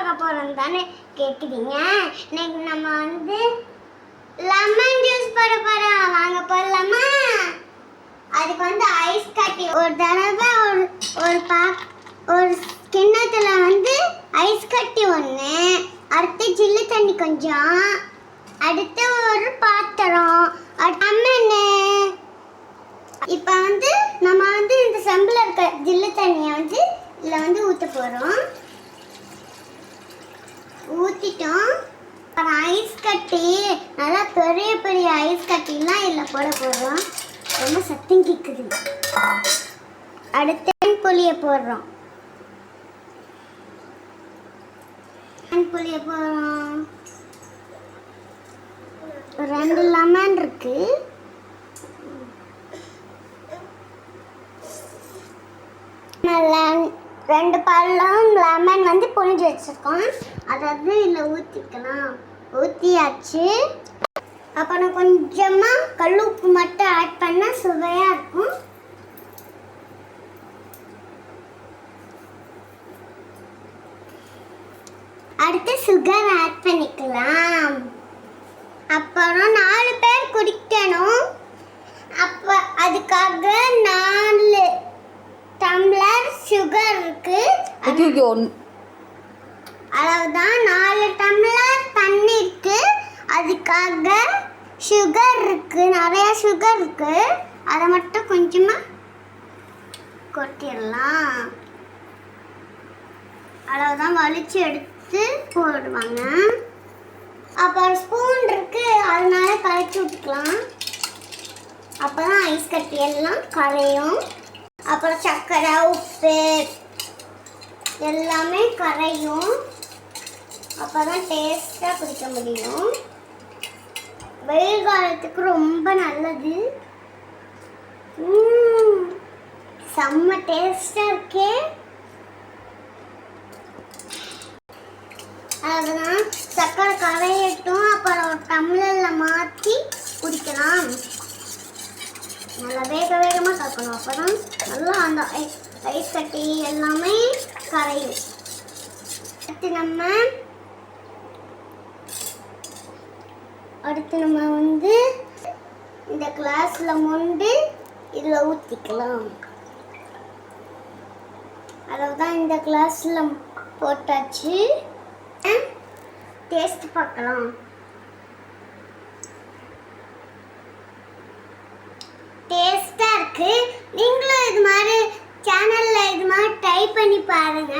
பார்க்க போகிறோம் தானே கேட்குறீங்க இன்னைக்கு நம்ம வந்து லெமன் ஜூஸ் போட போகிறோம் வாங்க போடலாமா அதுக்கு வந்து ஐஸ் கட்டி ஒரு தடவை ஒரு ஒரு பா ஒரு கிண்ணத்தில் வந்து ஐஸ் கட்டி ஒன்று அடுத்து ஜில்லு தண்ணி கொஞ்சம். அடுத்து ஒரு பாத்திரம். அம்மன்னு இப்போ வந்து நம்ம வந்து இந்த செம்பில் இருக்க ஜில்லு தண்ணியை வந்து இதில் வந்து ஊற்ற போகிறோம் ஊற்றிட்டோம் அப்புறம் ஐஸ் கட்டி நல்லா பெரிய பெரிய ஐஸ் கட்டிலாம் இதில் போட போடுறோம் ரொம்ப சத்தம் கேட்குது அடுத்த புளியை போடுறோம். புளியை போடுறோம். ரெண்டு லெமன் இருக்கு. ரெண்டு பழம் லெமன் வந்து வச்சிருக்கோம். அதை வந்து இதில் ஊற்றிக்கலாம் ஊற்றியாச்சு அப்புறம் கொஞ்சமாக கல் உப்பு மட்டும் ஆட் பண்ணால் சுவையாக இருக்கும். அடுத்து சுகர் ஆட் பண்ணிக்கலாம். அப்புறம் நாலு பேர் குடிக்கணும். அப்போ அதுக்காக நாலு டம்ளர் சுகர் இருக்கு. ஐயோ அளவுதான் நாலு டம்ளர் தண்ணி இருக்கு அதுக்காக சுகர் இருக்கு. நிறைய சுகர் இருக்கு. அதை மட்டும் கொஞ்சமாக கொட்டிடலாம். அளவுதான் வலிச்சு எடுத்து போடுவாங்க. அப்புறம் ஸ்பூன் இருக்கு. அதனால கரைச்சி விட்டுக்கலாம் அப்பதான் ஐஸ் கட்டி எல்லாம் கரையும். அப்புறம் சர்க்கரை உப்பு எல்லாமே கரையும். அப்பதான் டேஸ்ட்டாக குடிக்க முடியும். வெயில் காலத்துக்கு ரொம்ப நல்லது. செம்ம டேஸ்டாக இருக்கே. அதுதான் சக்கரை கரையட்டும் அப்புறம் டம்ளரில் மாற்றி குடிக்கலாம். நல்லா வேக வேகமாக கறக்கணும் அப்போ தான் நல்லா அந்த ஐஸ் கட்டி எல்லாமே கரையும். அடுத்து நம்ம அடுத்து நம்ம வந்து இந்த கிளாஸில் மொண்டு இதில் ஊற்றிக்கலாம் அவ்வளவுதான் இந்த கிளாஸில் போட்டாச்சு. டேஸ்ட் பார்க்கலாம். டேஸ்ட்டாக இருக்கு. நீங்களும் இது மாதிரி சேனலில் இது மாதிரி ட்ரை பண்ணி பாருங்க.